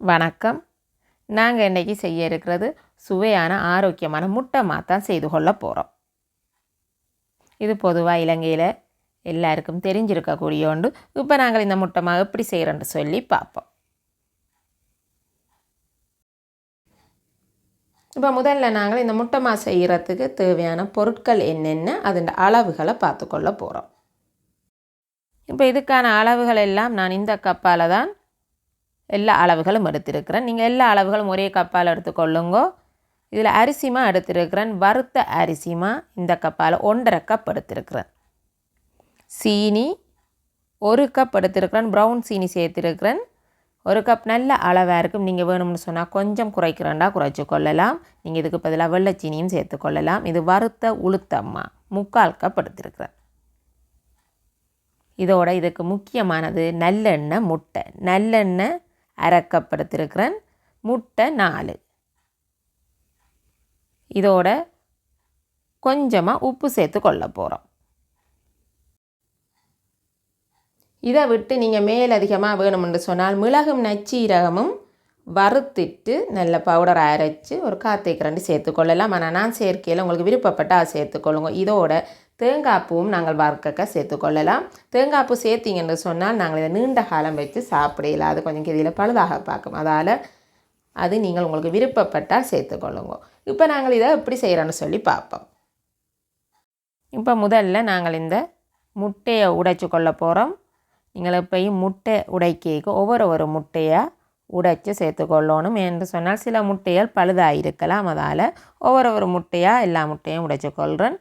வணக்கம். நாங்கள் இன்றைக்கி செய்ய இருக்கிறது சுவையான ஆரோக்கியமான முட்டை மாத்தான் செய்து கொள்ள போகிறோம் இது பொதுவாக இலங்கையில் எல்லாருக்கும் தெரிஞ்சிருக்கக்கூடிய ஒன்று இப்போ நாங்கள் இந்த முட்டை மா எப்படி செய்கிறோன்னு சொல்லி பார்ப்போம். இப்போ முதல்ல நாங்கள் இந்த முட்டைமா செய்கிறதுக்கு தேவையான பொருட்கள் என்னென்ன அதன் அளவுகளை பார்த்துக்கொள்ள போகிறோம் இப்போ இதுக்கான அளவுகள் எல்லாம் நான் இந்த கப்பால் தான் எல்லா அளவுகளும் எடுத்திருக்கிறேன். நீங்கள் எல்லா அளவுகளும் ஒரே கப்பால் எடுத்துக்கொள்ளுங்க. இதில் அரிசிமா எடுத்திருக்கிறேன். வறுத்த அரிசிமா இந்த கப்பால் ஒன்றரை கப் எடுத்திருக்கிறேன். சீனி ஒரு கப் எடுத்திருக்கிறேன். ப்ரௌன் சீனி சேர்த்திருக்கிறேன். ஒரு கப் நல்ல அளவாக இருக்கும். நீங்கள் வேணும்னு சொன்னால் கொஞ்சம் குறைக்கிறேன்டா குறைச்சி கொள்ளலாம் நீங்கள் இதுக்கு பதிலாக வெள்ளைச்சீனியும் சேர்த்து கொள்ளலாம் இது வறுத்த உளுத்தம்மா. முக்கால் கப் எடுத்திருக்கிறேன். இதோட இதுக்கு முக்கியமானது நல்லெண்ணெய் முட்டை. நல்லெண்ணெய் அரை முட்டை நாலு. இதோட கொஞ்சமாக உப்பு சேர்த்து கொள்ள போகிறோம் இதை விட்டு நீங்கள் மேலதிகமாக வேணுமென்று சொன்னால் மிளகும் நச்சீரகமும் வறுத்துட்டு நல்ல பவுடர் அரைச்சி ஒரு கார்த்திகை ரெண்டு சேர்த்துக்கொள்ளலாம் ஆனால் நான் சேர்க்கையில் உங்களுக்கு விருப்பப்பட்டால் சேர்த்துக்கொள்ளுங்க இதோட தேங்காய்ப்பூவும் நாங்கள் வறுக்கக்க சேர்த்துக்கொள்ளலாம் தேங்காய் பூ சேர்த்திங்கன்னு சொன்னால் நாங்கள் இதை நீண்ட காலம் வச்சு சாப்பிடல அது கொஞ்சம் கெதியில் பழுதாக பார்க்கும். அதால் அது நீங்கள் உங்களுக்கு விருப்பப்பட்டால் சேர்த்துக்கொள்ளுங்க இப்போ நாங்கள் இதை எப்படி செய்கிறோன்னு சொல்லி பார்ப்போம். இப்போ முதல்ல நாங்கள் இந்த முட்டையை உடைச்சி கொள்ள போகிறோம் நீங்கள் எப்பயும் முட்டை உடைக்க ஒவ்வொரு ஒரு முட்டையாக உடைச்சி சேர்த்துக்கொள்ளணும் என்று சொன்னால் சில முட்டைகள் பழுதாக இருக்கலாம் அதால் ஒவ்வொரு ஒரு முட்டையாக எல்லா முட்டையும் உடைச்சி கொள்கிறேன்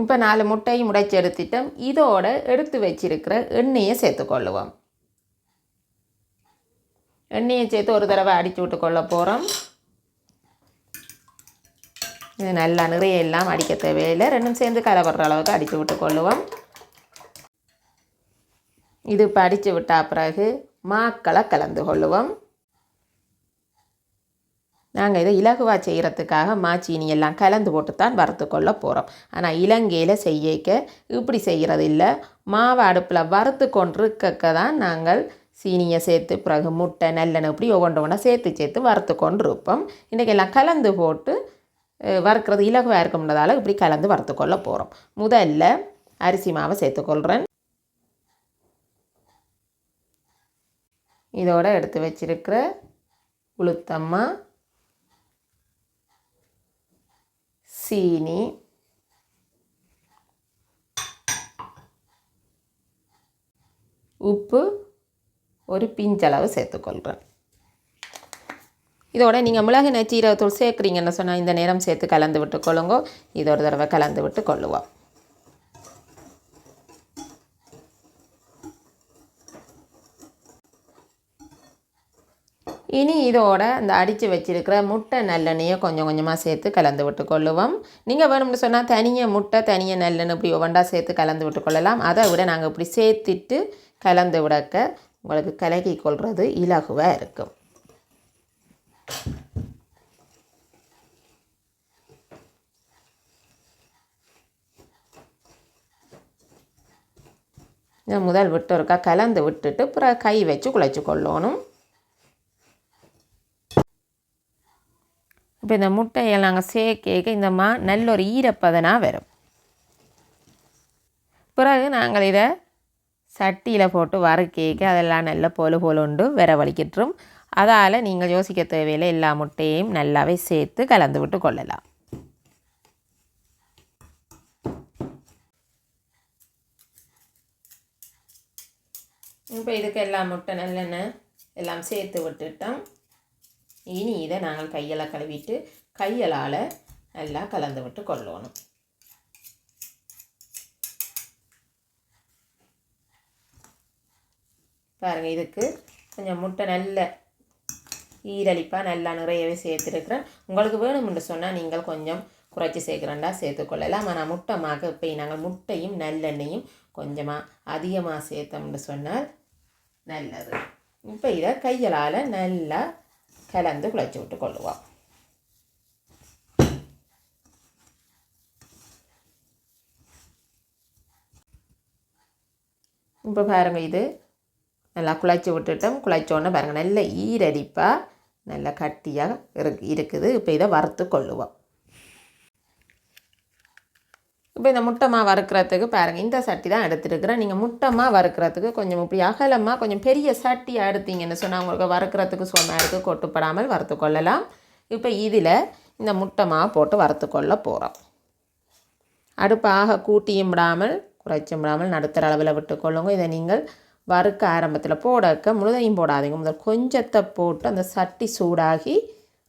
இப்போ நாலு முட்டையும் உடைச்சி எடுத்துட்டோம். இதோட எடுத்து வச்சிருக்கிற எண்ணெயை சேர்த்துக்கொள்ளுவோம் எண்ணெயை சேர்த்து ஒரு தடவை அடித்து விட்டு கொள்ள போகிறோம் இது நல்லா நிறைய எல்லாம் அடிக்க தேவையில்லை. ரெண்டும் சேர்ந்து கலவர அளவுக்கு அடித்து விட்டு கொள்ளுவோம். இது இப்போ அடித்து விட்டா பிறகு மாக்களை கலந்து கொள்ளுவோம். நாங்கள் இதை இலகுவாக செய்கிறதுக்காக மாச்சீனி எல்லாம் கலந்து போட்டு தான் வறுத்து கொள்ள போகிறோம் ஆனால் இலங்கையில் செய்யக்க இப்படி செய்கிறது இல்லை. மாவை அடுப்பில் வறுத்து கொண்டிருக்க தான் நாங்கள் சீனியை சேர்த்து பிறகு முட்டை நல்லெண்ணெய் இப்படி ஒவ்வொன்று ஒன்றா சேர்த்து சேர்த்து வறுத்து கொண்டு இருப்போம் இன்றைக்கி எல்லாம் கலந்து போட்டு வறுக்கிறது இலகுவாக இருக்கும்ன்றதால இப்படி கலந்து வறுத்து கொள்ள போகிறோம் முதல்ல அரிசி மாவை சேர்த்துக்கொள்கிறேன் இதோட எடுத்து வச்சிருக்கிற உளுத்தம்மா சீனி. உப்பு ஒரு பிஞ்சளவு சேர்த்துக்கொள்கிறேன் இதோட நீங்கள் மிளகு நச்சீரகத்தூள் சேர்க்குறீங்கன்னு சொன்னால் இந்த நேரம் சேர்த்து கலந்து விட்டு கொள்ளுங்க இதோட தடவை கலந்து விட்டு கொள்ளுவோம் இனி இதோட அந்த அடித்து வச்சிருக்கிற முட்டை நல்லெண்ணெயை கொஞ்சம் கொஞ்சமாக சேர்த்து கலந்து விட்டு கொள்ளுவோம். நீங்கள் வேணும்னு சொன்னால் தனியாக முட்டை தனியாக நல்லெண்ணெய் இப்படி ஒவ்வொன்றா சேர்த்து கலந்து விட்டு கொள்ளலாம். அதை விட நாங்கள் இப்படி சேர்த்துட்டு கலந்து விடக்க உங்களுக்கு கலக்கி கொள்வது இலகுவாக இருக்கும். முதல் விட்டு இருக்கா? கலந்து விட்டுட்டு அப்புறம் கை வச்சு குழைச்சி கொள்ளணும். இப்போ இந்த முட்டையை நாங்கள் சேர்க்க இந்த மா நல்ல ஒரு ஈரப்பதனாக வரும் பிறகு நாங்கள் இதை சட்டியில் போட்டு வறுக்கேக்க அதெல்லாம் நல்ல பொலு பொலுண்டு வர வலிக்கிட்டுரும் அதால் நீங்கள் யோசிக்க தேவையில்லை எல்லா முட்டையையும் நல்லாவே சேர்த்து கலந்து விட்டு கொள்ளலாம். இப்போ இதுக்கு எல்லா முட்டை நல்லெண்ணெய் எல்லாம் சேர்த்து விட்டுட்டோம். இனி இதை நாங்கள் கையெல்லாம் கழுவிட்டு கையலால் நல்லா கலந்து விட்டு கொள்ளணும். பாருங்கள் இதுக்கு கொஞ்சம் முட்டை நல்ல ஈரளிப்பாக நல்லா நிறையவே சேர்த்துருக்குறேன். உங்களுக்கு வேணும்னு சொன்னால் நீங்கள் கொஞ்சம் குறைச்சி சேர்க்குறேன்டா சேர்த்துக்கொள்ளலாம் ஆனால் முட்டை மாக்க இப்போ நாங்கள் முட்டையும் நல்லெண்ணெயும் கொஞ்சமாக அதிகமாக சேர்த்தோம்னு சொன்னால் நல்லது. இப்போ இதை கையலால் நல்லா கலந்து குழைச்சி விட்டு கொள்ளுவோம் இப்போ பாருங்கள் இது நல்லா குழைச்சி விட்டுட்டோம் குழைச்சோன்னே பாருங்கள் நல்ல ஈரடிப்பாக நல்ல கட்டியாக இருக்கு இருக்குது இப்போ இதை வறுத்து கொள்ளுவோம் இப்போ இந்த முட்டைமா வறுக்கிறதுக்கு பாருங்கள் இந்த சட்டி தான் எடுத்துருக்குறேன். நீங்கள் முட்டைமா வறுக்கிறதுக்கு கொஞ்சம் இப்படி அகலமாக கொஞ்சம் பெரிய சட்டியாக எடுத்தீங்கன்னு சொன்னால் உங்களுக்கு வறுக்கிறதுக்கு சுவமாக இருக்குது கொட்டுப்படாமல் வறுத்து கொள்ளலாம். இப்போ இதில் இந்த முட்டைமா போட்டு வறுத்து கொள்ள போகிறோம் அடுப்பாக கூட்டியும் விடாமல் குறைச்சும் விடாமல் நடுத்தர அளவில் விட்டு கொள்ளுங்க. இதை நீங்கள் வறுக்க ஆரம்பத்தில் போடக்க முழுதையும் போடாதீங்க. முதல் கொஞ்சத்தை போட்டு அந்த சட்டி சூடாகி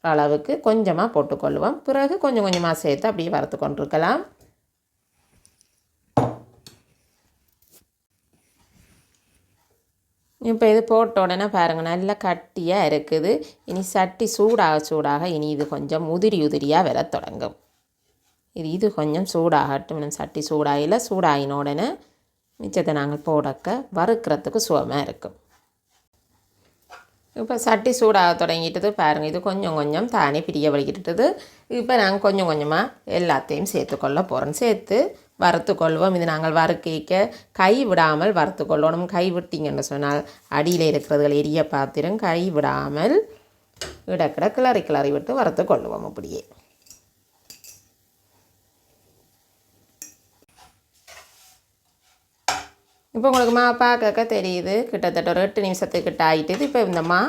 அளவுக்கு கொஞ்சமாக போட்டுக்கொள்ளுவோம் பிறகு கொஞ்சம் கொஞ்சமாக சேர்த்து அப்படியே வறுத்து கொண்டிருக்கலாம். இப்போ இது போட்ட உடனே பாருங்கள் நல்லா கட்டியாக இருக்குது. இனி சட்டி சூடாக சூடாக இனி இது கொஞ்சம் உதிரி உதிரியாக வர தொடங்கும். இது இது கொஞ்சம் சூடாகட்டும். சட்டி சூடாகல சூடாகின உடனே மிச்சத்தை நாங்கள் போடக்க வறுக்கிறதுக்கு சுகமாக இருக்கும். இப்போ சட்டி சூடாக தொடங்கிட்டது பாருங்கள் இது கொஞ்சம் கொஞ்சம் தானே பிரிய வலிக்கிட்டது இப்போ நாங்கள் கொஞ்சம் கொஞ்சமாக எல்லாத்தையும் சேர்த்துக்கொள்ள போகிறோம் சேர்த்து வறுத்து கொள்வோம் இது நாங்கள் வறுக்க கை விடாமல் வறுத்து கொள்ளணும் கை விட்டீங்கன்னு சொன்னால் அடியில் இருக்கிறதுகள் எரிய பாத்திரம் கை விடாமல் இடக்கிட கிளறி கிளறி விட்டு வறுத்து கொள்வோம் அப்படியே. இப்போ உங்களுக்கு மா பார்க்க தெரியுது. கிட்டத்தட்ட ஒரு எட்டு நிமிஷத்துக்கிட்ட ஆகிட்டுது இப்போ இந்த மா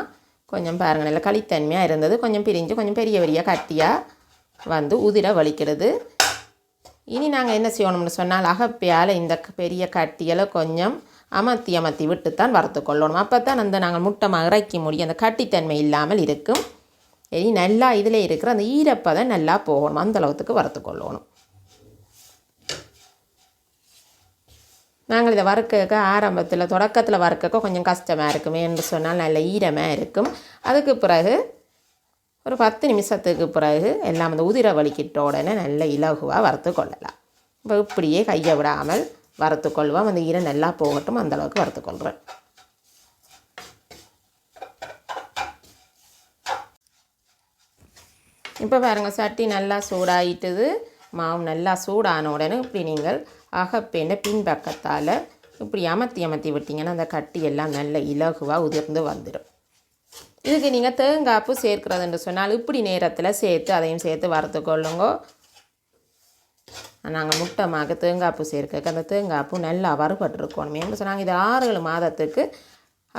கொஞ்சம் பாருங்கள் நல்லா களித்தன்மையாக இருந்தது. கொஞ்சம் பிரிஞ்சு கொஞ்சம் பெரிய பெரிய கட்டியாக வந்து உதிர வலிக்கிறது. இனி நாங்கள் என்ன செய்யணும்னு சொன்னால் அகப்பையால் இந்த பெரிய கட்டியில் கொஞ்சம் அமர்த்தி அமர்த்தி விட்டு தான் வறுத்து கொள்ளணும். அப்போ தான் அந்த நாங்கள் முட்டமாக இறக்கி முடியும் அந்த கட்டித்தன்மை இல்லாமல் இருக்கும். இனி நல்லா இதில் இருக்கிற அந்த ஈரப்பதம் நல்லா போகணும். அந்த அளவுக்கு வறுத்து கொள்ளணும். நாங்கள் இதை வறுக்க ஆரம்பத்தில் தொடக்கத்தில் வறுக்க கொஞ்சம் கஷ்டமாக இருக்குமே என்று சொன்னால் நல்ல ஈரமாக இருக்கும். அதுக்கு பிறகு ஒரு பத்து நிமிஷத்துக்கு பிறகு எல்லாம் அந்த உதிர வலிக்கிட்ட உடனே நல்ல இலகுவாக வறுத்து கொள்ளலாம். இப்போ இப்படியே கையை விடாமல் வறுத்து கொள்வோம். அந்த ஈரம் நல்லா போகட்டும். அந்தளவுக்கு வறுத்து கொள்கிறேன் இப்போ பாருங்கள் சட்டி நல்லா சூடாயிட்டுது. மாவு நல்லா சூடான உடனே இப்படி நீங்கள் அகப்பேண்ட பின்பக்கத்தால் இப்படி அமர்த்தி அமர்த்தி விட்டிங்கன்னா அந்த கட்டி எல்லாம் நல்ல இலகுவாக உதிர்ந்து வந்துடும். இதுக்கு நீங்கள் தேங்காய்ப்பு சேர்க்கிறதுன்னு சொன்னால் இப்படி நேரத்தில் சேர்த்து அதையும் சேர்த்து வறுத்து கொள்ளுங்க. நாங்கள் முட்டைமாக தேங்காய்ப்பு சேர்க்க அந்த தேங்காய்ப்பு நல்லா வறுபட்டுருக்கணும். சொன்னாங்க. இது ஆறு ஏழு மாதத்துக்கு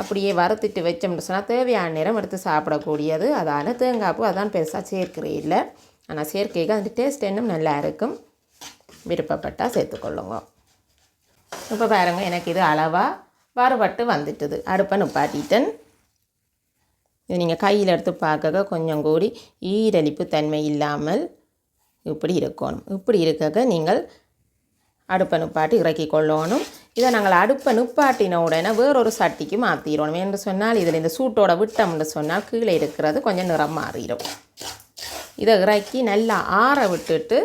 அப்படியே வறுத்துட்டு வச்சோம்னு சொன்னால் தேவையான நேரம் எடுத்து சாப்பிடக்கூடியது. அதால் தேங்காய்ப்பு அதான் பெருசாக சேர்க்கிறே இல்லை. ஆனால் சேர்க்கைக்கு அந்த டேஸ்ட் இன்னும் நல்லா இருக்கும். விருப்பப்பட்டால் சேர்த்துக்கொள்ளுங்க இப்போ பாருங்கள் எனக்கு இது அளவாக வறுபட்டு வந்துட்டுது. அடுப்பை நுப்பாட்டிட்டேன். இதை நீங்கள் கையில் எடுத்து பார்க்க கொஞ்சம் கூடி ஈரலிப்பு தன்மை இல்லாமல் இப்படி இருக்கணும். இப்படி இருக்க நீங்கள் அடுப்பை நுப்பாட்டி இறக்கி கொள்ளணும். இதை நாங்கள் அடுப்பை நுப்பாட்டின உடனே வேறொரு சட்டிக்கு மாற்றிடணும் என்று சொன்னால் இதில் இந்த சூட்டோட விட்டம்னு சொன்னால் கீழே இருக்கிறது கொஞ்சம் நிறம் மாறிடும். இதை இறக்கி நல்லா ஆற விட்டுட்டு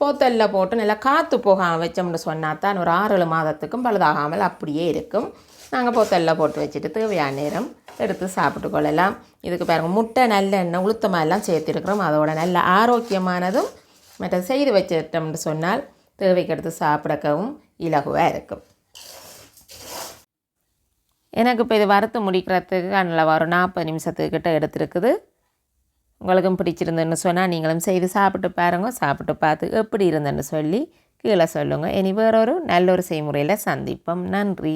போத்தலில் போட்டு நல்லா காற்று போகாமல் வச்சோம்னு சொன்னால் தான் ஒரு ஆறு ஏழு மாதத்துக்கும் பழுதாகாமல் அப்படியே இருக்கும். நாங்கள் போத்தலில் போட்டு வச்சுட்டு தேவையான நேரம் எடுத்து சாப்பிட்டு கொள்ளலாம். இதுக்கு பாருங்கள் முட்டை நல்லெண்ணெய் உளுத்தமாக எல்லாம் சேர்த்துருக்குறோம். அதோட நல்ல ஆரோக்கியமானதும் மற்ற செய்து வச்சிட்டோம்னு சொன்னால் தேவைக்கு எடுத்து சாப்பிடக்கவும் இலகுவாக இருக்கும். எனக்கு இப்போ இது வறுத்து முடிக்கிறதுக்கு நல்லா ஒரு நாற்பது நிமிஷத்துக்கிட்ட எடுத்துருக்குது. உங்களுக்கும் பிடிச்சிருந்துன்னு சொன்னால் நீங்களும் செய்து சாப்பிட்டு பாருங்கள் சாப்பிட்டு பார்த்து எப்படி இருந்தேன்னு சொல்லி கீழே சொல்லுங்கள் இனி வேறொரு நல்ல ஒரு செய்முறையில் சந்திப்போம். நன்றி.